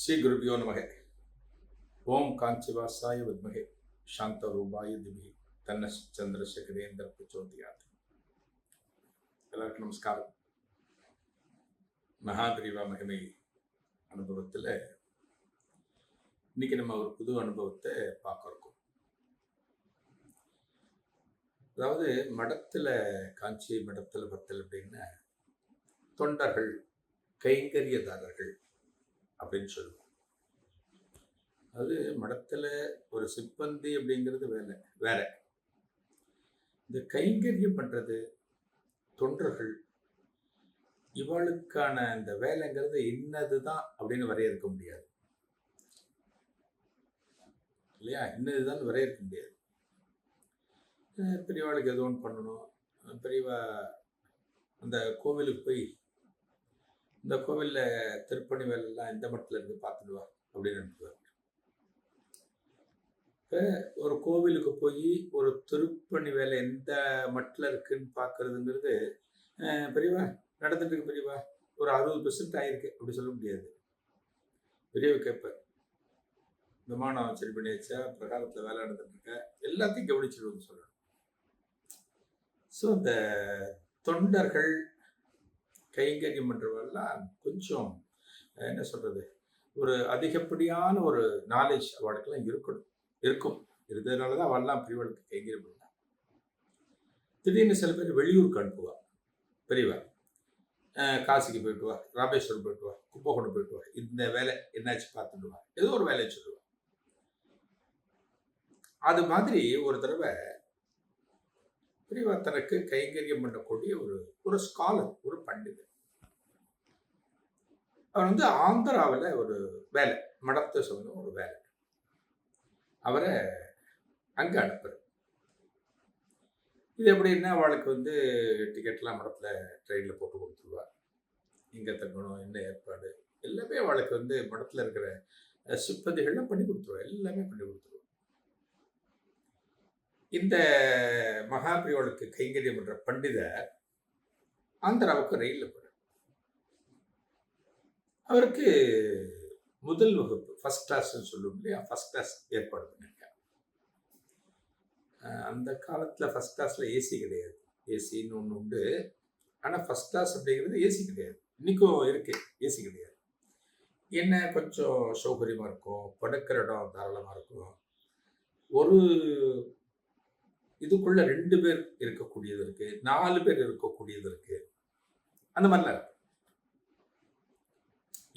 ஸ்ரீ குருபியோ நமக. ஓம் காஞ்சிவாசாய வித்மகே. சாந்த ரூபாய திவி தன்ன சந்திரசேகரேந்திர பிரச்சோதியாத் எல்லாருக்கும் நமஸ்காரம். மகாபிரிவா மகிமை அனுபவத்தில் இன்னைக்கு நம்ம ஒரு புது அனுபவத்தை பார்க்க இருக்கோம். அதாவது மடத்தில் காஞ்சி மடத்தில் பத்தல் அப்படின்னா தொண்டர்கள் கைங்கரியதாரர்கள். அப்படின்னு சொல்லுவோம். அது மடத்தில் ஒரு சிப்பந்தி அப்படிங்கிறது வேலை வேற. இந்த கைங்கரியம் பண்ணுறது தொண்டர்கள் இவளுக்கான இந்த வேலைங்கிறது இன்னதுதான் அப்படின்னு வரையறுக்க முடியாது. இல்லையா? இன்னதுதான் வரையறுக்க முடியாது. பெரியவாளுக்கு எதுவும் பண்ணணும். பெரியவா அந்த கோவிலுக்கு போய் இந்த கோவிலில் திருப்பணி வேலைலாம் எந்த மட்டத்தில் இருந்து பார்த்துட்டு வா அப்படின்னு அனுப்புவார் இப்போ ஒரு கோவிலுக்கு போய் ஒரு திருப்பணி வேலை எந்த மட்டில் இருக்குன்னு பார்க்கறதுங்கிறது பெரியவா நடந்துட்டு இருக்கு பெரியவா ஒரு அறுபது பெர்சன்ட் ஆயிருக்கு அப்படி சொல்ல முடியாது. பெரியவ கேட்பார் விமானம் சரி பண்ணி வச்சா பிரகாரத்தில் வேலை நடந்துட்டு இருக்க? எல்லாத்தையும் கவனிச்சிடுவோம்னு சொல்லணும். ஸோ இந்த தொண்டர்கள் கைங்கரியம் பண்றவெல்லாம் கொஞ்சம் என்ன சொல்றது ஒரு அதிகப்படியான ஒரு நாலேஜ் அவளுக்கெல்லாம் இருக்கணும் இருக்கும். இருந்ததுனால தான் அவள்லாம் பெரியவளுக்கு கைங்கரியம் பண்ணா திடீர்னு சில பேர் வெளியூருக்கு அனுப்புவா பெரியவா காசிக்கு போயிட்டு வா ராமேஸ்வரம் போயிட்டு வா கும்பகோணம் போயிட்டு வா இந்த வேலை என்னாச்சு பார்த்துட்டு வா ஏதோ ஒரு வேலையை சொல்லுவா அது மாதிரி ஒரு தடவை பிரிவாத்தனுக்கு கைங்கரியம் பண்ணக்கூடிய ஒரு ஒரு ஸ்காலர் ஒரு பண்டிதர் அவர் வந்து ஆந்திராவில் ஒரு வேலை மடத்தை சொன்ன ஒரு வேலை. அவரை அங்கே அனுப்புற. இது எப்படின்னா அவளுக்கு வந்து டிக்கெட்லாம் மடத்தில் ட்ரெயினில் போட்டு கொடுத்துருவா. எங்கே தங்கணும் என்ன ஏற்பாடு? எல்லாமே அவளுக்கு வந்து மடத்தில் இருக்கிற அஹ், சிப்பந்திகள்லாம் பண்ணி கொடுத்துருவா. எல்லாமே பண்ணி கொடுத்துருவா. இந்த மகாபிரியோளுக்கு கைங்கரியம் என்ற பண்டிதர் ஆந்திராவுக்கு ரயிலில் போறார். அவருக்கு முதல் வகுப்பு ஃபஸ்ட் கிளாஸ்ன்னு சொல்லுவோம் இல்லையா? ஃபர்ஸ்ட் கிளாஸ் ஏற்பாடு பண்ணியிருக்காங்க அந்த காலத்தில் ஃபஸ்ட் கிளாஸில் ஏசி கிடையாது. ஏசின்னு ஒன்று உண்டு. ஆனால் ஃபர்ஸ்ட் கிளாஸ் அப்படிங்கிறது ஏசி கிடையாது. இன்னைக்கும் இருக்கு. ஏசி கிடையாது. என்ன கொஞ்சம் சௌகரியமாக இருக்கும்? படுக்கிற இடம் தாராளமாக இருக்கும். ஒரு இதுக்குள்ள ரெண்டு பேர் இருக்கக்கூடியது இருக்கு நாலு பேர் இருக்கக்கூடியது இருக்கு. அந்த மாதிரிலாம் இருக்கு.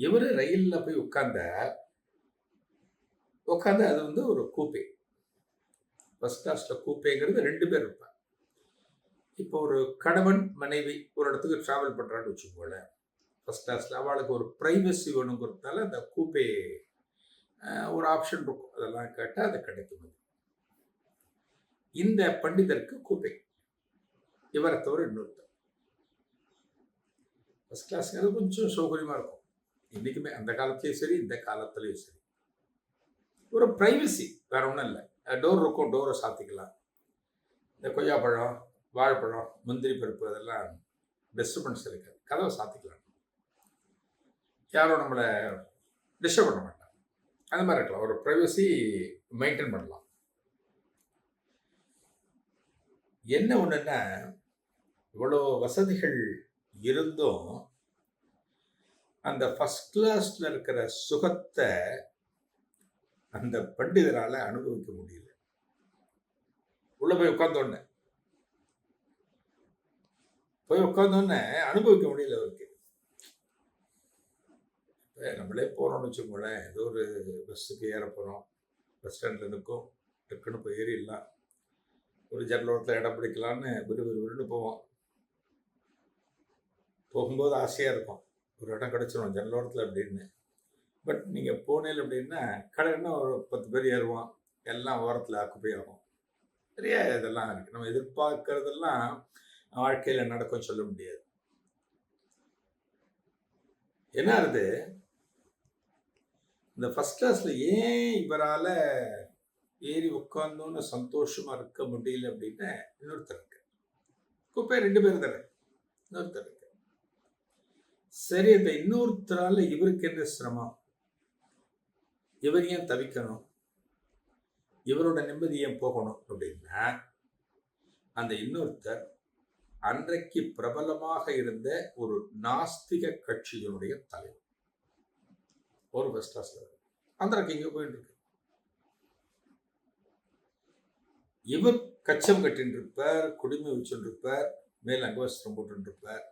இவரு ரயில்ல போய் உட்கார்ந்த உட்காந்த அது வந்து ஒரு கூப்பே ஃபர்ஸ்ட் கிளாஸ்ல கூப்பேங்கிறது ரெண்டு பேர் இருப்பாங்க. இப்போ ஒரு கணவன் மனைவி ஒரு இடத்துக்கு டிராவல் பண்றான்னு வச்சுக்கோங்களேன். ஃபர்ஸ்ட் கிளாஸ்ல அவளுக்கு ஒரு ப்ரைவசி வேணுங்கிறதுனால அந்த கூப்பே ஒரு ஆப்ஷன் இருக்கும். அதெல்லாம் கேட்டால் அது கிடைக்கும் இந்த பண்டிதருக்கு கூப்பை. இவரை தவிர இன்னொருத்தர் ஃபஸ்ட் கிளாஸ்ங்கிறது கொஞ்சம் சௌகரியமாக இருக்கும். இன்றைக்குமே அந்த காலத்துலேயும் சரி இந்த காலத்துலேயும் சரி. ஒரு ப்ரைவசி வேற ஒன்றும் இல்லை. டோர் இருக்கும் டோரை சாத்திக்கலாம். இந்த கொய்யாப்பழம் வாழைப்பழம் முந்திரி பருப்பு அதெல்லாம் டிஸ்டர்பன்ஸ் இருக்காது கதவை சாத்திக்கலாம். யாரும் நம்மளை டிஸ்டர்ப் பண்ண மாட்டாங்க. அந்த மாதிரி இருக்கலாம். ஒரு ப்ரைவசி மெயின்டைன் பண்ணலாம். என்ன ஒன்றுன்னா இவ்வளோ வசதிகள் இருந்தும் அந்த ஃபர்ஸ்ட் கிளாஸில் இருக்கிற சுகத்தை அந்த பண்டிதரால் அனுபவிக்க முடியல. உள்ள போய் உட்காந்தோடனே போய் உட்காந்தோடனே அனுபவிக்க முடியல அவருக்கு. நம்மளே போகிறோம்னு வச்சுக்கோங்களேன் ஏதோ ஒரு பஸ்ஸுக்கு ஏற போகிறோம் பஸ் ஸ்டாண்ட்ல நிற்கும் டக்குன்னு போய் ஏறிடலாம். ஒரு ஜன்னலோரத்தில் இடம் பிடிக்கலான்னு விறு விறு போவோம். போகும்போது ஆசையாக இருக்கும். ஒரு இடம் கிடச்சிரும் ஜன்னலோரத்தில் அப்படின்னு. பட் நீங்கள் போனேல் அப்படின்னா கடைன்னா ஒரு பத்து பேர் ஏறுவோம். எல்லாம் ஓரத்தில் ஆக்குப்பை ஆகும். நிறைய இதெல்லாம் இருக்குது நம்ம எதிர்பார்க்கறதெல்லாம் வாழ்க்கையில் நடக்கும் சொல்ல முடியாது. என்ன ஆகுது? இந்த ஃபஸ்ட் கிளாஸில் ஏன் இவரால் ஏறி உட்கார்ந்தோன்னு சந்தோஷமா இருக்க முடியல அப்படின்னா இன்னொருத்தர் இருக்கு. குப்பை ரெண்டு பேர் தானே? இன்னொருத்தர் இருக்கு. சரி இந்த இன்னொருத்தரால இவருக்கு என்ன சிரமம்? இவர் ஏன் தவிக்கணும்? இவரோட நிம்மதி ஏன் போகணும் அப்படின்னா அந்த இன்னொருத்தர் அன்றைக்கு பிரபலமாக இருந்த ஒரு நாஸ்திக கட்சியினுடைய தலைவர். ஒரு ஃபர்ஸ்ட் கிளாஸ்ல அந்த இங்கே போயிட்டு இருக்கு. இவர் கச்சம் கட்டின்றிருப்பார் குடிமை வச்சுருப்பார் இருப்பார் மேல் அங்கவஸ்திரம் போட்டுருப்பார்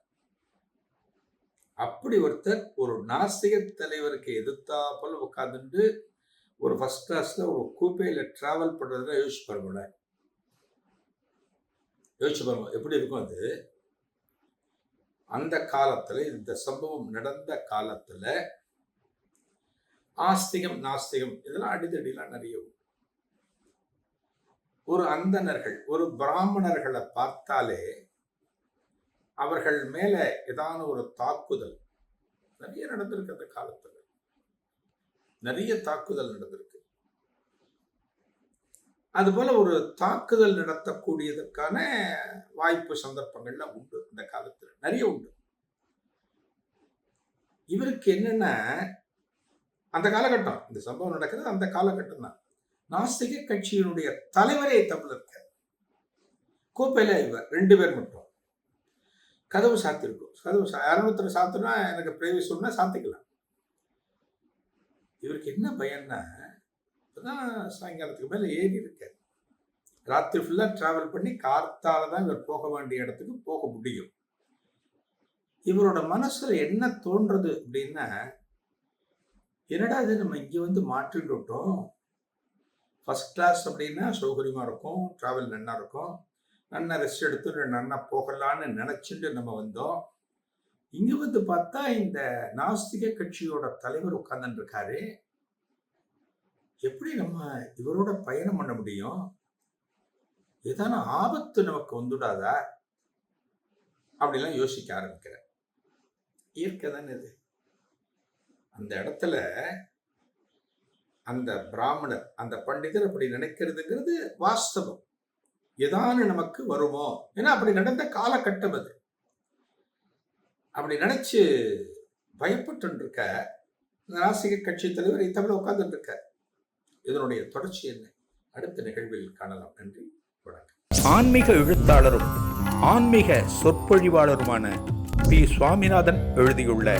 அப்படி ஒருத்தர் ஒரு நாஸ்திக தலைவருக்கு எதிர்த்தாப்புல உட்காந்துட்டு ஒரு ஃபர்ஸ்ட் கிளாஸில் ஒரு கூப்பையில் ட்ராவல் பண்றதுல யோசிச்சு பாருங்க யோசிச்சு பாருங்க எப்படி இருக்கும் அது? அந்த காலத்தில் இந்த சம்பவம் நடந்த காலத்தில் ஆஸ்திகம் நாஸ்திகம் இதெல்லாம் அடிதடிலாம் நிறைய ஒரு அந்தணர்கள் ஒரு பிராமணர்களை பார்த்தாலே அவர்கள் மேல ஏதான ஒரு தாக்குதல். நிறைய நடந்திருக்கு அந்த காலத்துல. நிறைய தாக்குதல் நடந்திருக்கு. அதுபோல ஒரு தாக்குதல் நடத்தக்கூடியதற்கான வாய்ப்பு சந்தர்ப்பங்கள்ல உண்டு இந்த காலத்துல. நிறைய உண்டு. இவருக்கு என்னன்னா அந்த காலகட்டம் இந்த சம்பவம் நடக்கிறது அந்த காலகட்டம் தான் நாஸ்திக கட்சியினுடைய தலைவரே தமிழர் கோப்பையில் இவர் ரெண்டு பேர் மட்டும். கதவு சாத்திருக்கும். கதவு சா சாத்தினா எனக்கு பிரேவி சொன்னா சாத்திக்கலாம். இவருக்கு என்ன பயன்னா இப்போதான் சாயங்காலத்துக்கு மேலே ஏறி இருக்கார். ராத்திரி ஃபுல்லாக ட்ராவல் பண்ணி கார்த்தால தான் இவர் போக வேண்டிய இடத்துக்கு போக முடியும். இவரோட மனசில் என்ன தோன்றது அப்படின்னா என்னடா இது நம்ம இங்கே வந்து மாற்றிட்டு ஃபஸ்ட் ஃபர்ஸ்ட் கிளாஸ் அப்படின்னா சௌகரியமாக இருக்கும் ட்ராவல் நல்லா இருக்கும். நல்லா ரெஸ்ட் எடுத்து நல்லா போகலான்னு நினச்சிட்டு நம்ம வந்தோம். இங்கே வந்து பார்த்தா இந்த நாஸ்திக கட்சியோட தலைவர் உட்கார்ந்துட்டு எப்படி நம்ம இவரோட பயணம் பண்ண முடியும்? ஏதான ஆபத்து நமக்கு வந்துடாதா? அப்படிலாம் யோசிக்க ஆரம்பிக்கிறேன் இயற்கை தானே இது அந்த இடத்துல அந்த பிராமணர் அந்த பண்டிதர் அப்படி நினைக்கிறதுங்கிறது வாஸ்தவம். ஏதானு நமக்கு வருமோ? ஏன்னா அப்படி நடந்த காலகட்டம் அது. அப்படி நினைச்சு பயப்பட்டு இருக்க நாசிக கட்சி தலைவர் இத்தமிழ உட்கார்ந்துட்டு இருக்க இதனுடைய தொடர்ச்சி என்ன? அடுத்த நிகழ்வில் காணலாம். நன்றி. வணக்கம். ஆன்மீக எழுத்தாளரும் ஆன்மீக சொற்பொழிவாளருமான பி. சுவாமிநாதன் எழுதியுள்ள